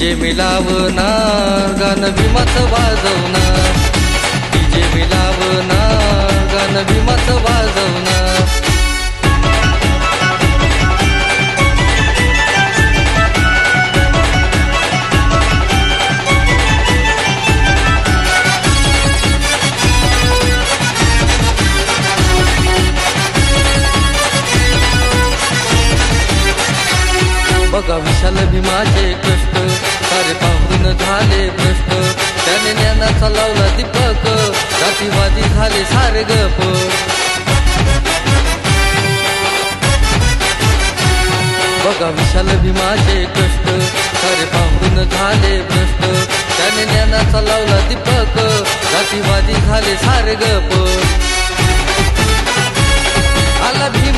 DJ मिलावणार गाणं भीमाचं वाजवणार. DJ मिलावणार गाणं भीमाचं वाजवणार. विशाल भीमाचे कष्ट सारे पाहून झाले भ्रष्ट. त्याने ज्ञानाचा लावला दीपक जातीवादी झाले सारे गप. बघा विशाल भीमाचे कष्ट सारे पाहून झाले भ्रष्ट. त्याने ज्ञानाचा लावला दीपक जातीवादी झाले सारे गप. आला भी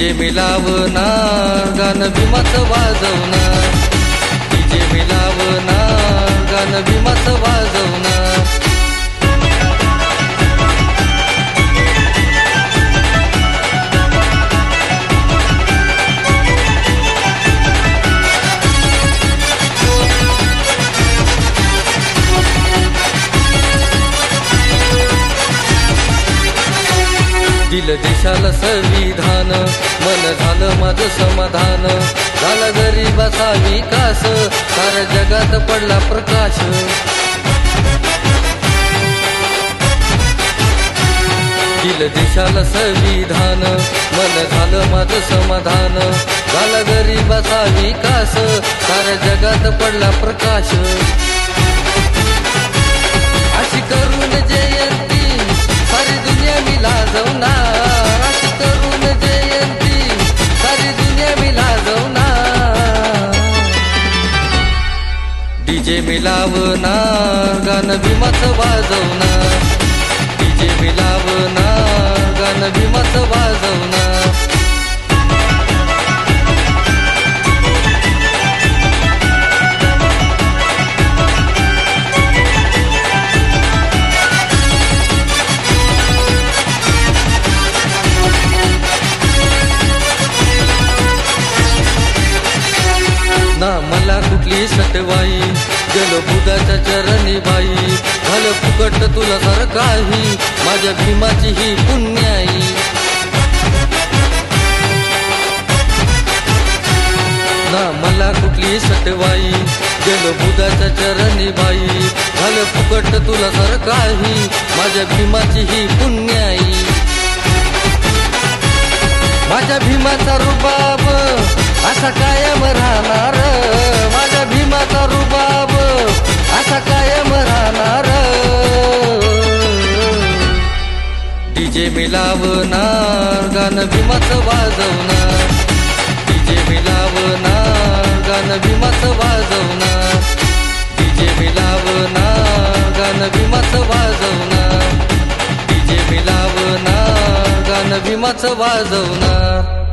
डीजे मिलावणार गाणं भीमाचं वाजवणार. डीजे मिलावणार गाणं भीमाचं वाजवणार. दिलं देशाला संविधान मन झालं माझं समाधान. झाला गरीबाचा विकास साऱ्या जगात पडला प्रकाश. दिल देशाला संविधान मन झालं माझं समाधान. झाला गरीबाचा विकास साऱ्या जगात पडला प्रकाश. डीजे मिलावणार गाणं भीमाचं वाजवणार. डीजे मिलावणार गाणं भीमाचं वाजवणार. ना मला कुठली सटवाई गेलो बुधाच्या चरणी बाई. झालं फुकट तुला सर काही. माझ्या भीमाची ही पुण्याई. ना मला कुठली सटवाई. गेलो बुधाच्या चरणी बाई. झालं फुकट तुला सर काही. माझ्या भीमाची ही पुण्याई. माझ्या भीमाचा रुबाब असा कायम राहणार. डीजे मिलावणार गाणं भीमाचं वाजवणार. डीजे मिलावणार गाणं भीमाचं वाजवणार. डीजे मिलावणार गाणं भीमाचं वाजवणार. डीजे मिलावणार गाणं भीमाचं वाजवणार.